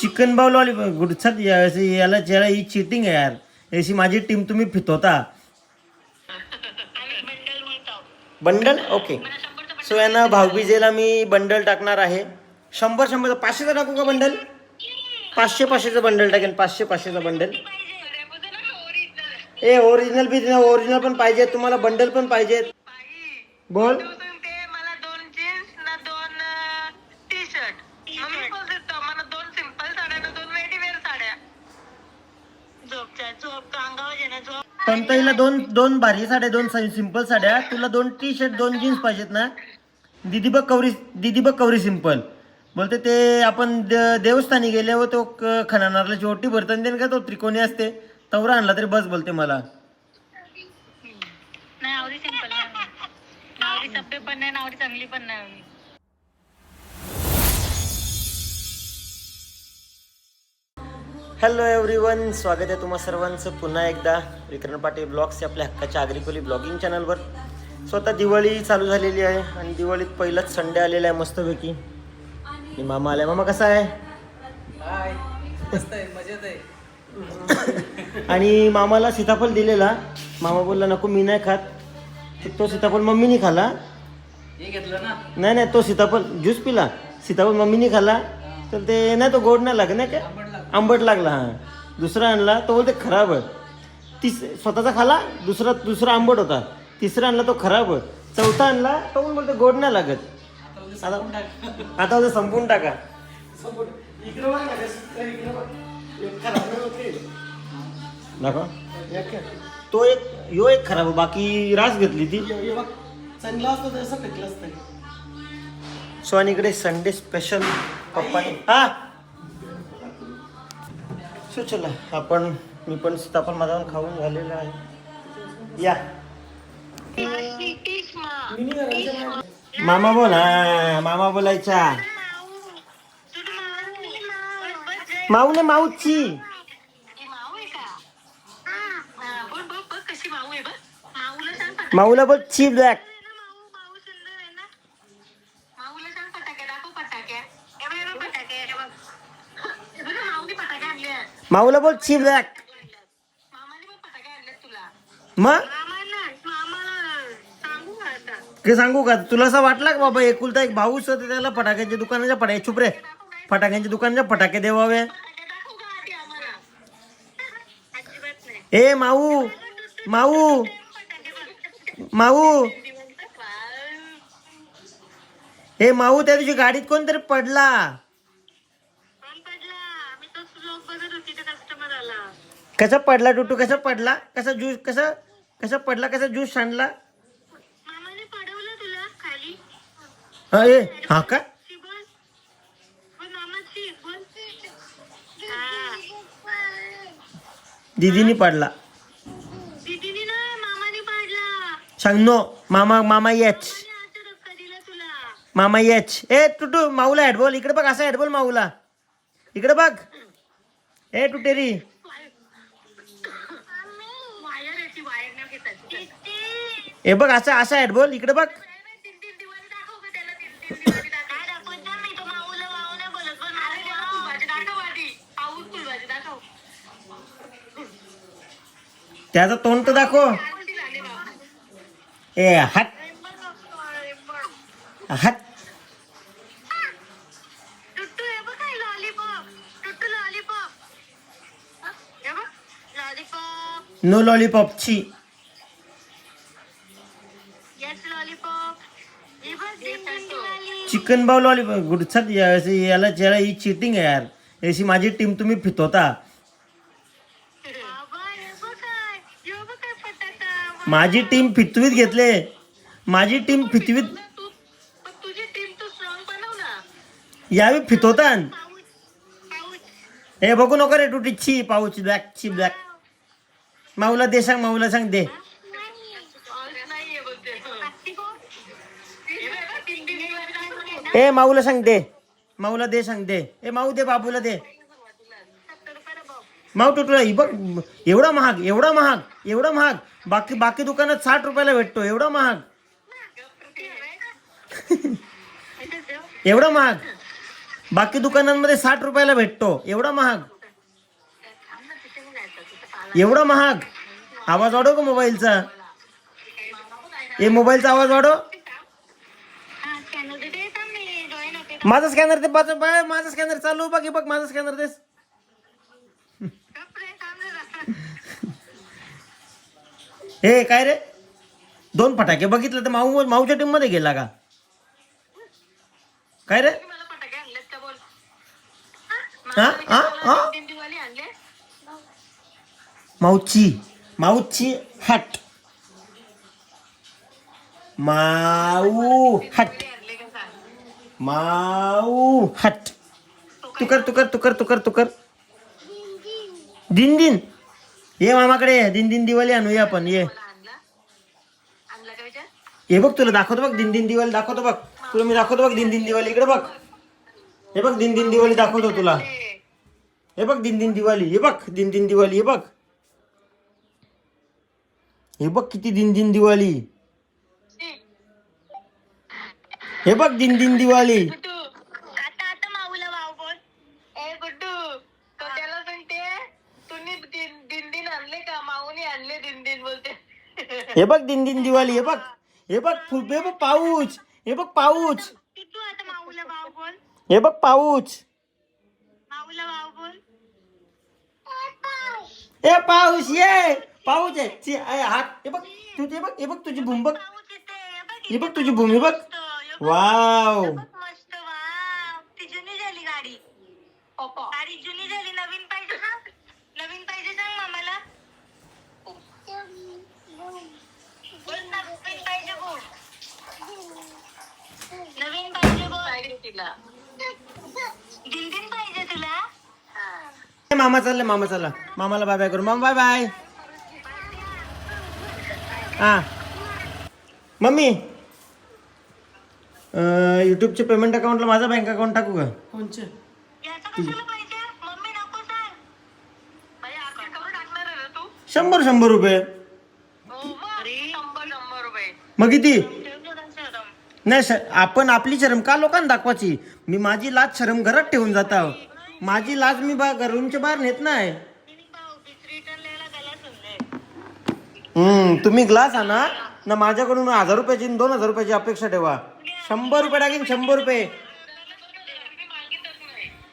Chicken bowl वाली गुडछत याला याला ही चिटिंग आहे यार. याची माझी टीम तुम्ही फितवता. बंडल ओके सो यांना भाऊबीजेला मी बंडल टाकणार आहे. शंभर शंभर पाचशेचं टाकू का बंडल पाचशे पाचशेचं बंडल टाकेन. पाचशे पाचशेचं bundle. A original B original पण पाहिजे तुम्हाला बंडल पण पाहिजेत. बोल तू सांगते मला दोन जीन्स ना दोन टी शर्ट मम्मी बोलते तो, मला दोन सिंपल साड्या ना दोन रेडीवेअर साड्या झोपच्या झोप तो अंगावर आहे ना झोप दोन दोन भारी साड्या दोन सिंपल साड्या तुला दोन टी शर्ट दोन जीन्स पाहिजेत ना. दिदी बघ कवरी दिदी बघ कवरी सिंपल बोलते ते आपण देवस्थानी गेले व तो क- खणानारला ओटी भरताना देईन का तो त्रिकोणी असते. तवरा आणला तरी बस बोलते मला. नाही सिंपल सभ्य पण नाही चांगली पण नाही. हॅलो एव्हरीवन स्वागत आहे तुम्हा सर्वांचं. पुन्हा एकदा विक्रण पाटील ब्लॉग्स या आपल्या हक्काच्या आग्रिकोली ब्लॉगिंग चॅनलवर. स्वतः दिवाळी चालू झालेली आहे आणि दिवाळीत पहिलाच संडे आलेला आहे मस्तपैकी. आणि मामा आलाय. मामा कसा आहे? आणि मामाला सीताफळ दिलेला. मामा बोलला नको मी नाही खात. तो सीताफळ मम्मीने खाला. नाही नाही तो सीताफळ ज्यूस पिला. सीताफळ मम्मीने खाला. तर ते नाही तो गोड नाही लागत नाही काय आंबट लागला हा. दुसरा आणला तो बोलते खराब आहे. तिस स्वतःचा खाला दुसरा दुसरा आंबट होता. तिसरा आणला तो खराब आहे. चौथा आणला तो पण बोलते गोड नाही लागत. आता उद्या संपून टाक. आता उद्या संपून टाका. दाखव. तो एक यो एक खराब बाकी रास घेतली ती. चांगलं असतं सो आणि इकडे संडे स्पेशल पप्पाने हा? सो चला. आपण मी पण सीताफळ माझा पण खाऊन झालेला आहे. या. मामा बोल. हा मामा बोलायचा. माऊ ने माऊची. माऊ बघ. माऊला माऊला बोल ची ब्लॅक ना माऊ माऊ सुंदर आहे ना माऊला सांग फटाके दाखव फटाके हे बघ, हे बघ फटाके हे बघ हे बघ ना, माऊने फटाके आणले आहेत. माऊला बोल चिप रॅक मग सांगू का ते सांगू का? तुला असं वाटलं का बाबा एकुलता एक भाऊच होते त्याला फटाक्याच्या दुकानाच्या फटाके? चुप रे. फटाक्यांच्या दुकानाच्या फटाके देवावे. ए माऊ. माऊ. माऊ. हे ए माऊ त्या दिवशी गाडीत कोणतरी पडला कोण पडला मी तो लोक बघत होती ते कस्टमर आला कसा पडला टुटू कसा पडला कसा ज्यूस कसा कसा पडला कसा ज्यूस सांडला मामाने पडवलं तुला खाली. हा ए हा का? शी बोल. बोल मामाची बोल. हा. दिदीनी पडला. दीदीने ना मामाने पाडला. सांग नो. मामा मामा येच. मामाने असं धक्का दिला तुला. मामा येच. ए टुटू माऊला हेडबॉल इकडे बघ असा हेडबॉल माऊला. इकडे बघ. ए टुटेरी वायर याची वायर न घेतात ए बघ असा असा हेडबॉल इकडे बघ तीन तीन दिवाळी दाखव का त्याला तीन तीन दिवाळी दाखव काय दाखवत नाही तो माऊला माऊ नाही बोलत पण माऊ फुलभाजी दाखव आधी पाऊस फुलभाजी दाखव त्याचं तोंड तर दाखव. ए हात. हात. हे बघ काय लॉलीपॉप टुट्टू लॉलीपॉप हे बघ लॉलीपॉप नो लॉलीपॉपची येस लॉलीपॉप हे बघ ding ding Diwali. Chicken bowl lollipop गुडसात याला याला ही चिटिंग आहे यार. याची माझी टीम तुम्ही फितवता माझी टीम फितवीत घेतले. माझी टीम फितवीत यावी फितवता हे बघू नको रे टुटी ची पाऊच ब्लॅक ची ब्लॅक माऊला दे सांग माऊला सांग दे नाहीये बोलते हे बघ, बघ, ding ding दिवाळी दाखव ना. ए माऊला सांग दे. माऊला दे सांग दे. ए माऊ दे बाबूला दे. माऊ तुटला ही बघ एवढा महाग एवढा महाग एवढा महाग. बाकी बाकी दुकानात साठ रुपयाला भेटतो एवढा महाग. एवढा महाग. बाकी दुकानांमध्ये साठ रुपयाला भेटतो एवढा महाग. एवढा महाग. आवाज वाढव का मोबाईलचा. ए मोबाईलचा आवाज वाढव हा स्कॅनर देते थांब मी जॉईन होते माझा स्कॅनर ते पाच बाय माझा स्कॅनर चालू बघ बघ माझा स्कॅनर देस. हे काय रे? दोन फटाके बघितलं तर माऊ माऊच्या टीममध्ये गेला का? काय रे? मला फटाके आणलेत का बोल? हा? हा? हा? माऊची माऊची हट. माऊ हट. माऊ. हट. तुकर तुकर तुकर तुकर तुकर दिन दिन ये मामाकडे ये. दिन दिन दिवाळी आणूया आपण ये. हे बघ तुला दाखवतो बघ दिन दिन दिवाळी दाखवतो बघ. तुला मी दाखवतो बघ दिन दिन दिवाळी. इकडे बघ. हे बघ दिन दिन दिवाळी दाखवतो तुला. हे बघ दिन दिन दिवाळी. हे बघ दिन दिन दिवाळी. हे बघ. हे बघ किती दिन दिन दिवाळी शी. हे बघ दिन दिन दिवाळी गुड्डू आता आता माऊला वाव बोल ए गुड्डू तो त्याला सांगते तुम्ही दिन दिन दिन आणले का माऊनी आणले दिन दिन बोलते हे बघ दिन दिन दिवाळी हे बघ हे बघ फुल हे बघ पाऊच हे बघ पाऊच तू आता माऊला वाव बोल हे बघ पाऊच माऊला वाव बोल ए पाऊस ये पाऊस आहे ची, हात हे बघ तू ते बघ हे बघ तुझी भूम बघ पाऊस येते बघ हे बघ तुझी भूमी बघ वाव. मस्त वाव. ती जुनी झाली गाडी. गाडी जुनी झाली नवीन पाहिजे का नवीन पाहिजे सांग मामाला बोल ना, नवीन पाहिजे बोल. नवीन पाहिजे बोल. तिला दिन दिन पाहिजे तुला? मामा चालले मामा चालला. मामाला बाय बाय करू. मामा बाय बाय हा. मम्मी. युट्यूबचे पेमेंट अकाउंटला माझा बँक अकाउंट टाकू का? कोणचे? याचं कशाला पाहिजे मम्मी नको सांग. आपण कवर टाकणार आहे ना तू? शंभर शंभर रुपये. मग किती. नाही श आपण आपली शरम का लोकांना दाखवायची? मी माझी लाज शरम घरात ठेवून जाता. माझी लाज मी बा रूमच्या बाहेर नेत नाही. तुम्ही ग्लास आणा. ना माझ्याकडून हजार रुपयाची दोन हजार रुपयाची अपेक्षा ठेवा. शंभर रुपये टाकीन शंभर रुपये.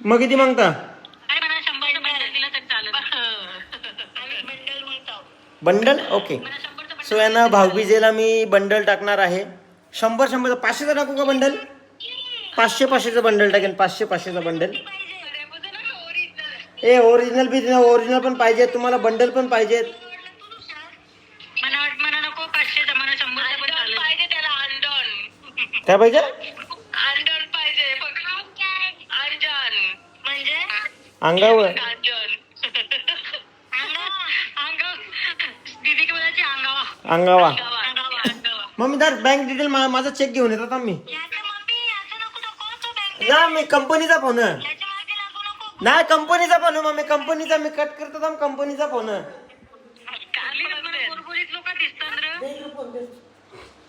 मग किती मागता? अरे मला शंभरचं बंडल दिलं तर चालेल. आम्ही बंडल म्हणतो. बंडल ओके शंभरचं सो यानं भाऊबीजेला मी बंडल टाकणार आहे. शंभर शंभर पाचशेचं टाकू का बंडल पाचशे पाचशेचं बंडल टाकेल पाचशे पाचशेचं bundle A original B original पण पाहिजे तुम्हाला बंडल पण पाहिजेत मला वाट मला नको पाचशेचं मला शंभरचं पण चालेल पाहिजे त्याला अंडन काय पाहिजे? अंडन पाहिजे अंजन म्हणजे? अंगावर. अंगाव दीदी की बोलायची अंगावा अंगावा अंगावा अंगावा मम्मी दर बँक डिटेल माझा चेक घेऊन येतात आम्ही याचं मम्मी याचं नको नको तो बँक ना मी कंपनीचा फोन आहे. याच्या मागे लागू नको. नाही कंपनीचा फोन आहे, मम्मी. कंपनीचा मी कट करतो थांब कंपनीचा फोन आहे. कुरकुरीत लोक दिसतात रे.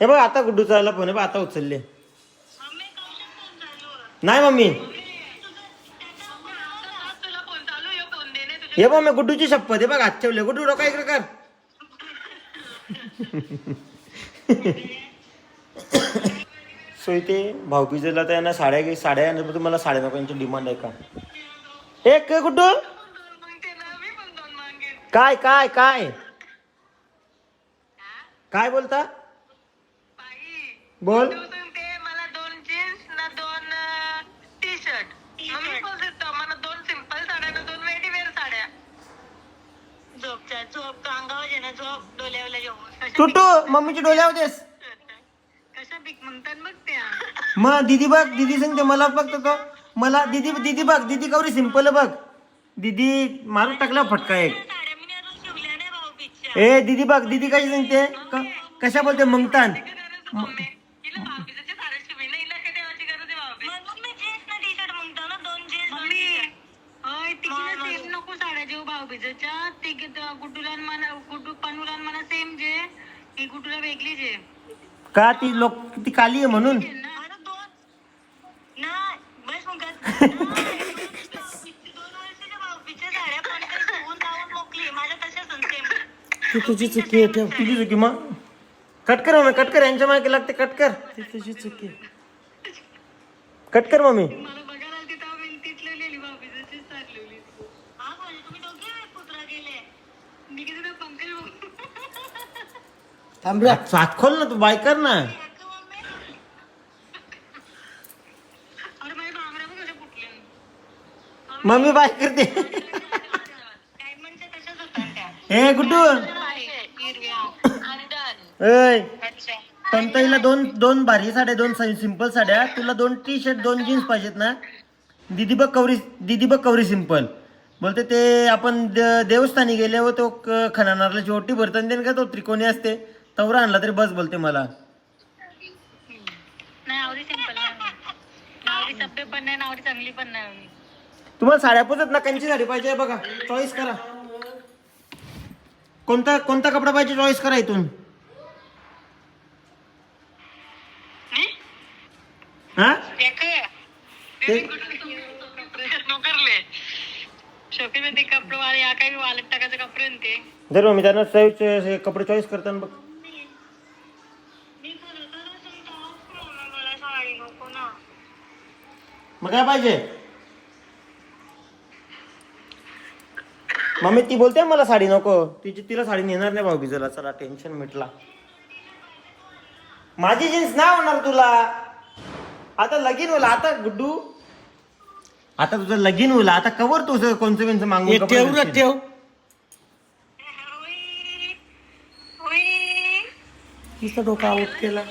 हे बघ आता गुड्डूचा आला फोन आहे बघ आता उचलले मम्मी कौशल फोन चालू आहे. नाही मम्मी. हे बघ मी गुड्डूची शपथ हे बघ हात ठेवले. गुड्डू डोका इकडे कर. सो इथे भाऊबीजेला तर यांना साड्या साड्या तुम्हाला साड्या नको यांची डिमांड आहे का? एक गुड्डू. काय काय काय? काय बोलता? बोल तू सांगते मला दोन जीन्स ना दोन टी शर्ट मम्मी बोलते मला दोन सिंपल साड्या ना दोन रेडीवेअर साड्या झोपच्या झोप टुटू मम्मीची कशा म्हणतात बघ त्या. मग दिदी बघ दिदी सांगते मला बघ तो मला दिदी दिदी बघ दिदी कवरी सिंपल बघ. दिदी मारून टाकला फटका एक. साड्या मी अजून शिवल्या नाही भाऊ पिक्चर ए दिदी बघ दिदी कशी सांगते? क- कशा बोलते? मंगतान हिला भाऊबीजेच्या साड्या शिवी ना हिला काय देवाची गरज आहे भाऊबीज मग मी जीन्स ना टी शर्ट म्हणतो ना दोन जीन्स मम्मी होय तिकीला सेम नको ते गुड्डूला मला गुड्डू पनूला मला सेम जे ही गुड्डूला वेगळी जे. का ती लोक ती काली आहे म्हणून? ना दोन ना वर्षाच्या भाऊबीच्या साड्या पण काही शिवून लावून मोकली. माझ्या तशाच आहेत same. ती तुझी चुकी आहे ठेव. तुझी चुकी मग. कट कर मम्मी. कट कर. यांच्या मागे लागते कट कर. ती तुझी चुकी आहे. कट कर मम्मी. मला बघायला आलती तेव्हा भिंतीत लिहिलेली भाऊबीजाचीच चाललेली हा म्हणजे तुम्ही दोघे पुत्रा गेले मी किती तर पंकज भाऊ थांब सात खोल ना तू बाय कर ना. मम्मी बाय करते. हे गुड्डू तंतईला दोन दोन भारी साड्या दोन सिंपल साड्या. तुला दोन टी शर्ट दोन जीन्स पाहिजेत ना. दिदी बघ कवरी दिदी बघ कवरी सिंपल. बोलते ते आपण देवस्थानी देवस्थानी गेल्यावर तो क- खणानारला ओटी भरताना देईन का? तो त्रिकोणी असते. तवरा आणला तरी बस बोलते मला. सिंपल सभ्य पण नाही आवडी चांगली पण नाही तुम्हाला साड्या पोचत ना कंची साडी पाहिजे बघा. चॉईस करा. कोणता कोणता कपडा पाहिजे चॉईस करा इथून. हा? मध्ये कपडे वाले. या काही वालट टाकायचे कपडे ते जर मी त्यांना चॉईस कपडे चॉईस करताना बघ मी खरं तर असं टॉप मला साडी नको ना मग काय पाहिजे? मम्मी ती बोलते मला साडी नको. तिची तिला साडी नेणार नाही भाऊ बिजला चला टेन्शन मिटला. माझी जीन्स नाही होणार तुला. आता लगीन होईल. आता गुड्डू. आता तुझं लगीन होईल. आता कवर तुझं कोणचं कोणचं मागून कपडे ठेव? ठेव नुसतं डोकं आउट केला.